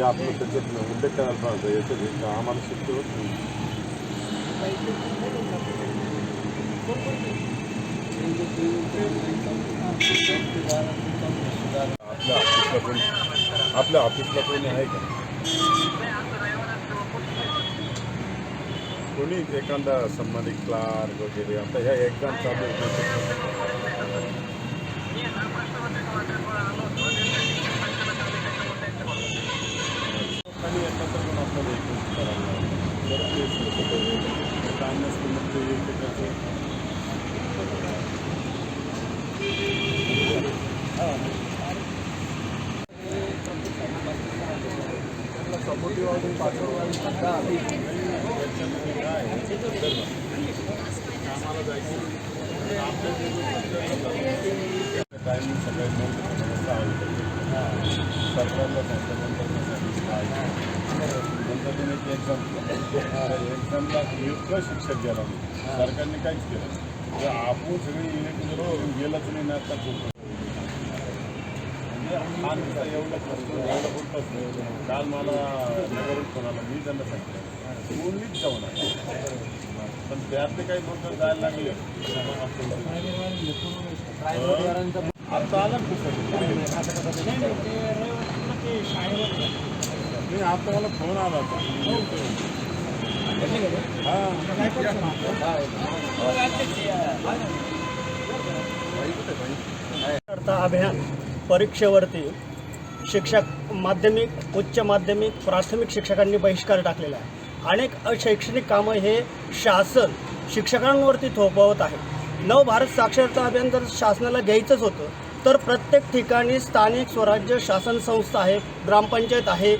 हे आपलं त्याच्यात उल्लेख करायला पाहिजे याच्यात आम्हाला शक्य होत नाही. आपल्या ऑफिसला कोणी आपल्या ऑफिसला कोणी आहे का? कोणी एखादा संबंधित क्लार्क वगैरे आता ह्या एक्झाम चालू आहेत. आणि एकत्र पण आपल्याला एकत्र करावं लागेल. जर ते सोबत वगैरे काम नसतं मग ते एकत्रचं सपोर्टिव्ह वाढून कामाला जायचं टायमिंग सकाळी नऊ ते सहा सरकारला सांगितलं गणपतीने एक्झाम एक्झामला नियुक्त शिक्षक गेला सरकारने काहीच केलं तर आपण सगळी युनिट गेलंच नाही ना आता खूप म्हणजे एवढं कष्ट एवढं बोलतात काल मला नगरून फोन आला मी त्यांना सांगितलं कोणीच जाऊ नका पण त्यातले काही लोक जायला लागले आता आला कुठं नाही आता मला फोन आला होता. करता अभियान परीक्षेवरती शिक्षक माध्यमिक उच्च माध्यमिक प्राथमिक शिक्षकांनी बहिष्कार टाकलेला आहे. अनेक अशैक्षणिक कामं हे शासन शिक्षकांवरती थोपवत आहे. नव भारत साक्षरता अभियान जर शासनाला घ्यायचंच होतं तर प्रत्येक ठिकाणी स्थानिक स्वराज्य शासन संस्था आहे ग्रामपंचायत आहे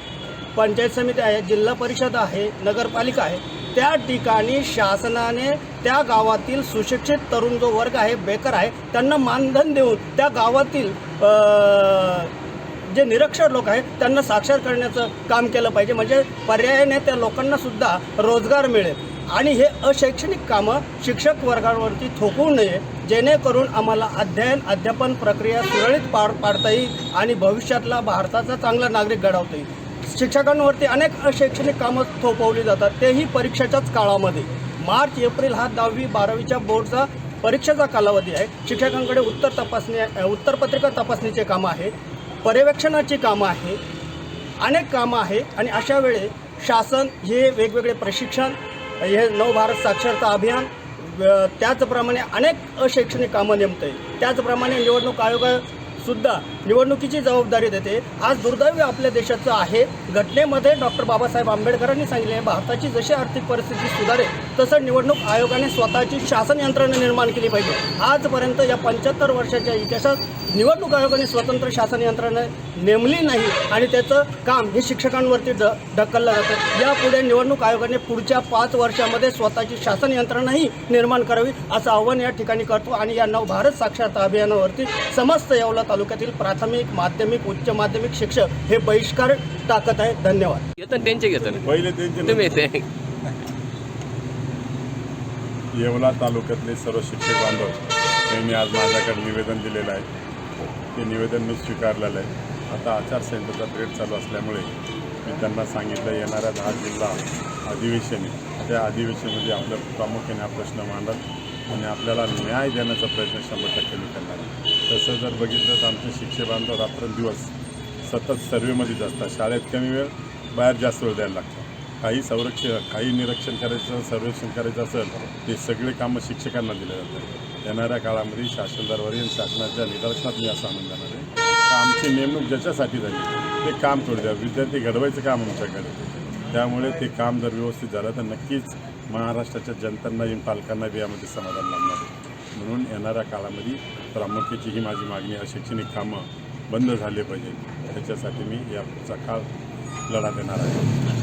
पंचायत समिती आहे जिल्हा परिषद आहे नगरपालिका आहे त्या ठिकाणी शासनाने त्या गावातील सुशिक्षित तरुण जो वर्ग आहे बेकर आहे त्यांना मानधन देऊन त्या गावातील जे निरक्षर लोक आहेत त्यांना साक्षर करण्याचं काम केलं पाहिजे. म्हणजे पर्यायाने त्या लोकांना सुद्धा रोजगार मिळेल. आणि हे अशैक्षणिक कामं शिक्षक वर्गावरती थोपवू नये जेणेकरून आम्हाला अध्ययन अध्यापन प्रक्रिया सुरळीत पार पाडता येईल आणि भविष्यातला भारताचा चांगला नागरिक घडवता येईल. शिक्षकांवरती अनेक अशैक्षणिक कामं थोपवली जातात. तेही परीक्षेच्याच काळामध्ये. मार्च एप्रिल हा दहावी बारावीच्या बोर्डचा परीक्षेचा कालावधी आहे. शिक्षकांकडे उत्तर तपासणी उत्तरपत्रिका तपासणीचे कामं आहे पर्यवेक्षणाची कामं आहे अनेक कामं आहे आणि अशा वेळे शासन हे वेगवेगळे प्रशिक्षण हे नवभारत साक्षरता अभियान त्याचप्रमाणे अनेक अशैक्षणिक कामं नेमतं. आहे त्याचप्रमाणे निवडणूक आयोगासुद्धा निवडणुकीची जबाबदारी देते. आज दुर्दैव आपल्या देशाचं आहे. घटनेमध्ये डॉक्टर बाबासाहेब आंबेडकरांनी सांगितले आहे, भारताची जशी आर्थिक परिस्थिती सुधारेल तसं निवडणूक आयोगाने स्वतःची शासन यंत्रणा निर्माण केली पाहिजे. आजपर्यंत या पंच्याहत्तर वर्षाच्या इतिहासात निवडणूक आयोगाने स्वतंत्र शासन यंत्रणा नेमली नाही आणि त्याचं काम हे शिक्षकांवरती ढ ढकललं जातं. यापुढे निवडणूक आयोगाने पुढच्या पाच वर्षामध्ये स्वतःची शासन यंत्रणाही निर्माण करावी असं आव्हान या ठिकाणी करतो आणि या नव भारत साक्षरता अभियानावरती समस्त येवला तालुक्यातील प्राथमिक माध्यमिक उच्च माध्यमिक शिक्षक हे बहिष्कार टाकत आहेत. धन्यवाद. येतं ना त्यांचे घेतं ना. पहिले त्यांचे तुम्ही येते. येवला तालुक्यातले सर्व शिक्षक बांधव यांनी आज माझ्याकडे निवेदन दिलेलं आहे. ते निवेदन मी स्वीकारलेलं आहे. आता आचारसंहितेचा पिरियड चालू असल्यामुळे मी त्यांना सांगितलं येणाऱ्या दहा जिल्हा अधिवेशन आहे त्या अधिवेशनामध्ये आपल्या प्रामुख्याने हा प्रश्न मांडल आणि आपल्याला न्याय देण्याचा प्रयत्न शंभर टक्के करणार तसं जर बघितलं तर आमचे शिक्षक बांधव रात्रंदिवस सतत सर्वेमध्येच असतात शाळेत कमी वेळ बाहेर जास्त वेळ द्यायला लागतो काही संरक्षण काही निरीक्षण करायचं सर्वेक्षण करायचं असेल ते सगळे कामं शिक्षकांना दिले जातात. येणाऱ्या काळामध्ये शासन दरबारी आणि शासनाच्या निदर्शनात मी असं आणून जाणार आहे. आमची नेमणूक ज्याच्यासाठी झाली ते काम थोडं द्या. विद्यार्थी घडवायचं काम आमच्याकडे. त्यामुळे ते काम जर व्यवस्थित झालं तर नक्कीच महाराष्ट्राच्या जनतांना आणि पालकांना बी यामध्ये समाधान लाभणार आहे. म्हणून येणाऱ्या काळामध्ये प्रामुख्याची ही माझी मागणी आहे शैक्षणिक कामं बंद झाले पाहिजे त्याच्यासाठी मी या पुढचा काळ लढा देणार आहे.